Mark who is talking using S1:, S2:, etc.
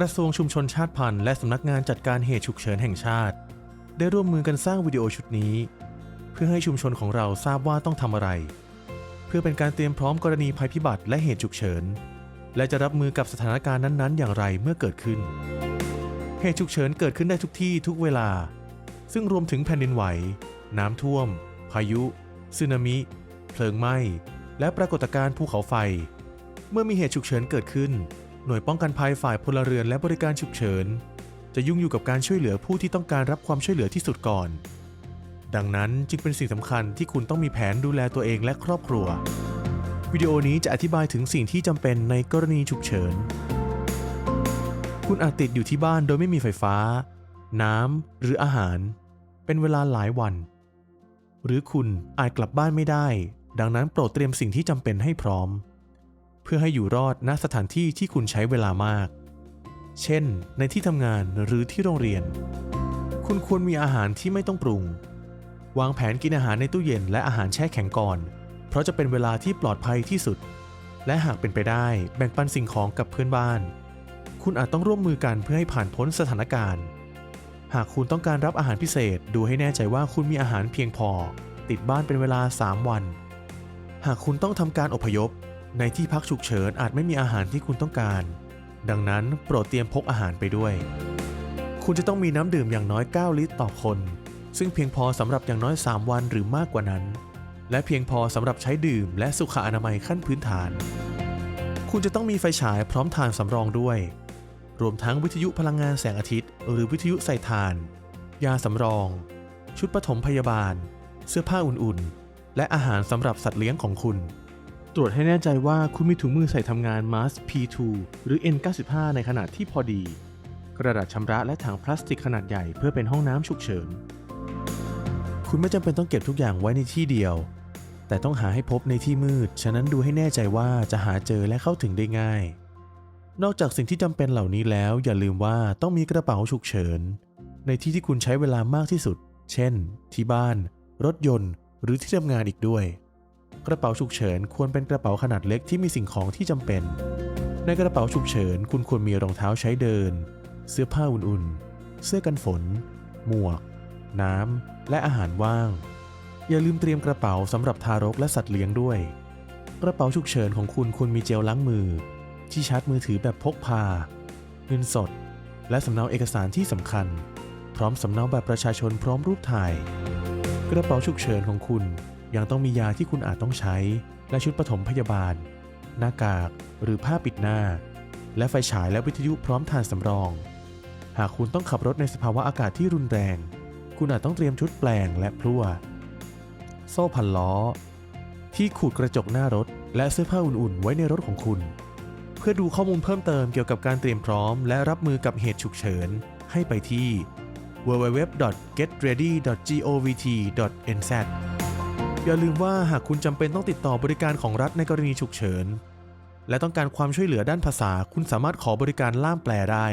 S1: กระทรวงชุมชนชาติพันธุ์และสำนักงานจัดการเหตุฉุกเฉินแห่งชาติ ได้ร่วมมือกันสร้างวิดีโอชุดนี้ เพื่อให้ชุมชนของเราทราบว่าต้องทำอะไร เพื่อเป็นการเตรียมพร้อมกรณีภัยพิบัติและเหตุฉุกเฉิน และจะรับมือกับสถานการณ์นั้นๆ อย่างไรเมื่อเกิดขึ้น เหตุฉุกเฉินเกิดขึ้นได้ทุกที่ทุกเวลา ซึ่งรวมถึงแผ่นดินไหว น้ำท่วม พายุสึนามิ เพลิงไหม้ และปรากฏการณ์ภูเขาไฟ เมื่อมีเหตุฉุกเฉินเกิดขึ้น หน่วยป้องกันภัยฝ่ายพลเรือนและบริการฉุกเฉิน จะยุ่งอยู่กับการช่วยเหลือผู้ที่ต้องการรับความช่วยเหลือที่สุดก่อน ดังนั้นจึงเป็นสิ่งสำคัญที่คุณต้องมีแผนดูแลตัวเองและครอบครัว วิดีโอนี้จะอธิบายถึงสิ่งที่จำเป็นในกรณีฉุกเฉิน คุณอาจติดอยู่ที่บ้านโดยไม่มีไฟฟ้า น้ำหรืออาหาร เป็นเวลาหลายวัน หรือคุณอาจกลับบ้านไม่ได้ ดังนั้นโปรดเตรียมสิ่งที่จำเป็นให้พร้อม พื่อให้อยู่รอดณสถานที่ที่คุณใช้เวลามาก เช่น ในที่ทำงานหรือที่โรงเรียน คุณควรมีอาหารที่ไม่ต้องปรุง วางแผนกินอาหารในตู้เย็นและอาหารแช่แข็งก่อน เพราะจะเป็นเวลาที่ปลอดภัยที่สุด และหากเป็นไปได้แบ่งปันสิ่งของกับเพื่อนบ้าน คุณอาจต้องร่วมมือกันเพื่อให้ผ่านพ้นสถานการณ์ หากคุณต้องการรับอาหารพิเศษดูให้แน่ใจว่าคุณมีอาหารเพียงพอ ติดบ้านเป็นเวลา 3 วัน หากคุณต้องทำการอพยพ ในที่พักฉุกเฉินอาจไม่มีอาหารที่คุณต้องการ ดังนั้นโปรดเตรียมพกอาหารไปด้วย คุณจะต้องมีน้ำดื่มอย่างน้อย 9 ลิตรต่อคน ซึ่งเพียงพอสำหรับอย่างน้อย 3 วันหรือมากกว่านั้น และเพียงพอสำหรับใช้ดื่มและสุขอนามัยขั้นพื้นฐาน คุณจะต้องมีไฟฉายพร้อมถ่านสำรองด้วย รวมทั้งวิทยุพลังงานแสงอาทิตย์ หรือวิทยุใส่ถ่าน ยาสำรอง ชุดปฐมพยาบาล เสื้อผ้าอุ่นๆ และอาหารสำหรับสัตว์เลี้ยงของคุณ ตรวจให้แน่ใจว่าคุณมีถุงมือใส่ทำงาน Mask P2 หรือ N95 ในขนาดที่พอดี กระดาษชำระและถังพลาสติกขนาดใหญ่เพื่อเป็นห้องน้ำฉุกเฉิน คุณไม่จำเป็นต้องเก็บทุกอย่างไว้ในที่เดียว แต่ต้องหาให้พบในที่มืด ฉะนั้นดูให้แน่ใจว่าจะหาเจอและเข้าถึงได้ง่าย นอกจากสิ่งที่จำเป็นเหล่านี้แล้ว อย่าลืมว่าต้องมีกระเป๋าฉุกเฉิน ในที่ที่คุณใช้เวลามากที่สุด เช่น ที่บ้าน รถยนต์ หรือที่ทำงานอีกด้วย กระเป๋าฉุกเฉินควรเป็นกระเป๋าขนาดเล็กที่มีสิ่งของที่จำเป็น ในกระเป๋าฉุกเฉินคุณควรมีรองเท้าใช้เดิน เสื้อผ้าอุ่นๆ เสื้อกันฝน หมวก น้ำและอาหารว่าง อย่าลืมเตรียมกระเป๋าสำหรับทารกและสัตว์เลี้ยงด้วย กระเป๋าฉุกเฉินของคุณควรมีเจลล้างมือ ที่ชาร์จมือถือแบบพกพา เงินสด และสำเนาเอกสารที่สำคัญ พร้อมสำเนาแบบประชาชนพร้อมรูปถ่าย กระเป๋าฉุกเฉินของคุณ ยังต้องมียาที่คุณอาจต้องใช้ และชุดปฐมพยาบาล หน้ากากหรือผ้าปิดหน้า และไฟฉายและวิทยุพร้อมทานสำรอง หากคุณต้องขับรถในสภาวะอากาศที่รุนแรง คุณอาจต้องเตรียมชุดแปลงและพลั่วโซ่พันล้อ ที่ขูดกระจกหน้ารถ และเสื้อผ้าอุ่นๆ ไว้ในรถของคุณ เพื่อดูข้อมูลเพิ่มเติมเกี่ยวกับการเตรียมพร้อม และรับมือกับเหตุฉุกเฉิน ให้ไปที่ www.getready.govt.nz อย่าลืมว่าหากคุณจำเป็นต้องติดต่อบริการของรัฐในกรณีฉุกเฉิน และต้องการความช่วยเหลือด้านภาษา คุณสามารถขอบริการล่ามแปลได้